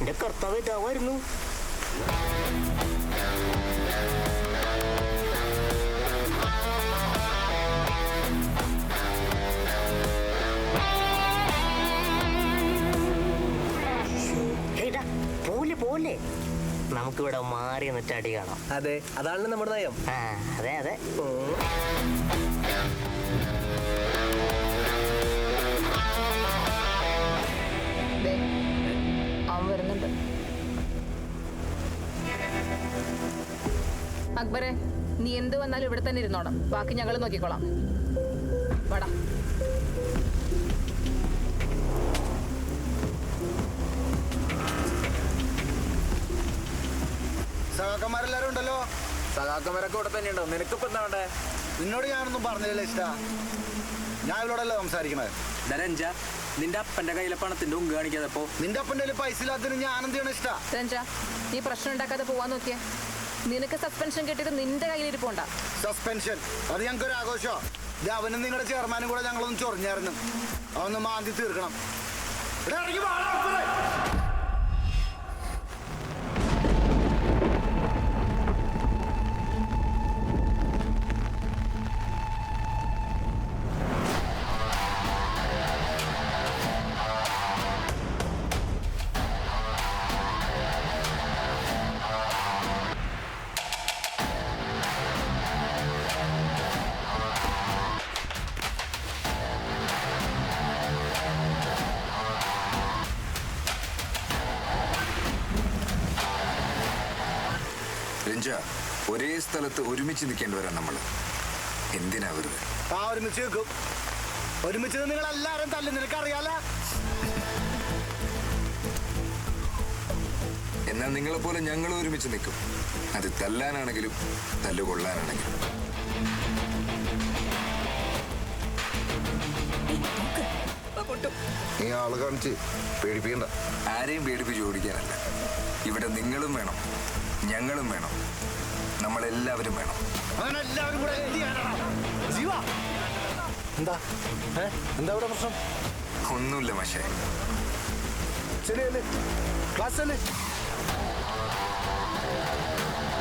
എന്റെ കർത്താവ് ഇതാവായിരുന്നു പോലെ പോലെ നമുക്കിവിടെ മാറി നിന്നിട്ട് അടി കാണാം. അതെ അതാണ് നമ്മുടെ നയം. അതെ അതെ. അക്ബറെ നീ എന്ത് വന്നാലും ഇവിടെ തന്നെ ഇരുന്നോണം. ബാക്കി ഞങ്ങൾ നോക്കിക്കോളാം. വടാ. സഹാക്കന്മാരെല്ലാരും ഉണ്ടല്ലോ? സഖാക്കന്മാരൊക്കെ ഇവിടെ തന്നെ ഉണ്ടോ? നിനക്കിപ്പോ എന്താ വേണ്ടേ? നിന്നോട് ഞാനൊന്നും പറഞ്ഞില്ല ഇഷ്ട. ഞാൻ ഇവരോടല്ലേ സംസാരിക്കണത് ധനഞ്ച നിന്റെ അപ്പന്റെ കയ്യിലെ പണത്തിന്റെ ഉങ്ക് കാണിക്കാതെ പോ. നിന്റെ അപ്പന്റെ കയ്യിൽ പൈസ ഇല്ലാത്തതിന് ഞാൻ എന്ത് ചെയ്യണം ഇഷ്ട? നീ പ്രശ്നം ഉണ്ടാക്കാതെ പോവാൻ നോക്കിയേ. നിനക്ക് സസ്പെൻഷൻ കിട്ടിയത് നിന്റെ കയ്യിലിരിപ്പുണ്ടാ സസ്പെൻഷൻ അത് ഞങ്ങൾക്ക് ഒരു ആഘോഷമോ. ഇത് അവനും നിങ്ങളുടെ ചെയർമാനും കൂടെ ഞങ്ങളൊന്ന് ചൊറിഞ്ഞായിരുന്നു. അവന്ന് മാന്തി തീർക്കണം. രഞ്ജ ഒരേ സ്ഥലത്ത് ഒരുമിച്ച് നിൽക്കേണ്ടവരാണ് നമ്മൾ എന്തിനാ വെറുതെ? ആ ഒരുമിച്ച് നിൽക്കും. ഒരുമിച്ച് നിങ്ങൾ എല്ലാരും തല്ലി നിനക്ക് അറിയാലോ എന്നാൽ നിങ്ങളെപ്പോലെ ഞങ്ങളും ഒരുമിച്ച് നിൽക്കും. അത് തല്ലാനാണെങ്കിലും തല്ലുകൊള്ളാനാണെങ്കിലും. നീ ആൾ കാണിച്ച് പേടിപ്പിക്കണ്ട. ആരെയും പേടിപ്പിച്ച് ഓടിക്കാനല്ല. ഇവിടെ നിങ്ങളും വേണം. ഞങ്ങളും വേണം. നമ്മളെല്ലാവരും വേണം. അവനെല്ലാവരും കൂടെ ജീവ. എന്താ? എന്താ ഇവിടെ പ്രശ്നം? ഒന്നുമില്ല മഷേ. ശരിയല്ലേ ക്ലാസ് അല്ലേ